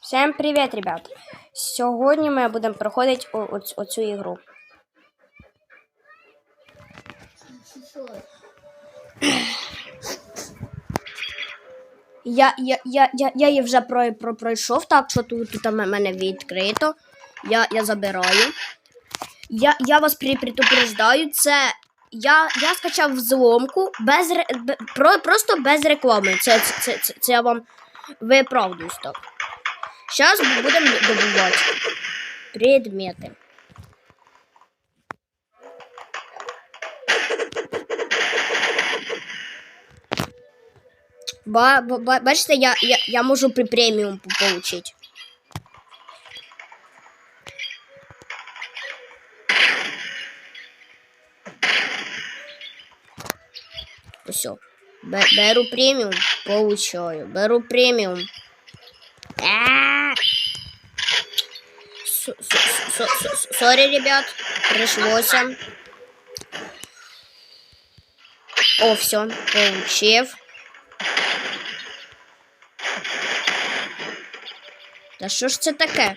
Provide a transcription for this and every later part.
Всем привіт, ребят! Сьогодні ми будемо проходити оцю ігру. Я, я, я, я, я її вже про, про, пройшов, так що тут, тут мене відкрито. Я, я забираю. Я, я вас предупреждаю, це. Я, я скачав взломку без, ре- бе- про, просто без реклами. Це, це, це, це, це я вам виправдуюсь так. Сейчас будем добывать предметы. Ба, ба, ба- бачите, я, я, я можу при преміум по- получить. Все. Беру преміум, получаю. Беру преміум. А! С- с- с- с- с- Сори, ребят, пришлось. О, все, получив. Та що ж це таке?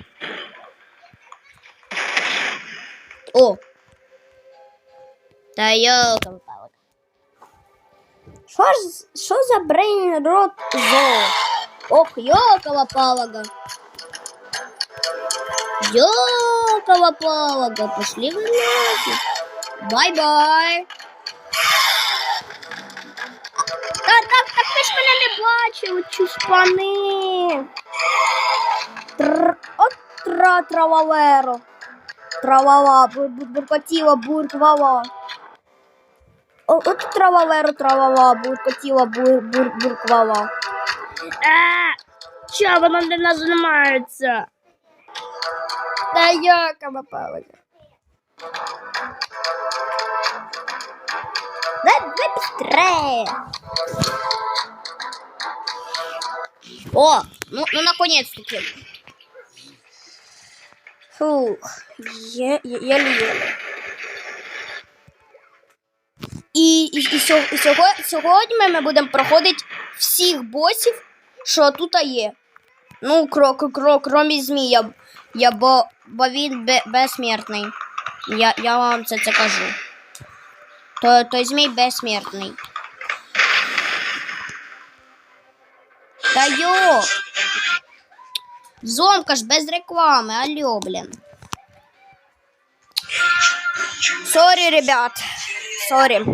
О! Та йолка палка Що ж, що за брейн рот зоо? Ох, йокова палага. Ёкова палага, пошли вы нафиг. Бай-бай. Так, так, так ви ж мене не бачили, чушпани. Тр... От тра трававеро. Травава, бур- бур- буркотіла, бурквала. От трававеро, травава, буркотіла, бур, бур, бурквала. А, чого воно не нажимається? Да якова палка. Да, да быстрее. О, ну, ну наконец-таки. Фух, еле-еле. І, і, і, сьо- і сьогодні, сьогодні ми будемо проходити всіх босів, що тут є. Ну, крок, крок, кромі змія. Я, бо, бо він бе, безсмертний. Я, я вам це, це кажу. То, той змій безсмертний. Та йо! Зомка ж без реклами, алло, блін. Сорі, ребят. Сорі.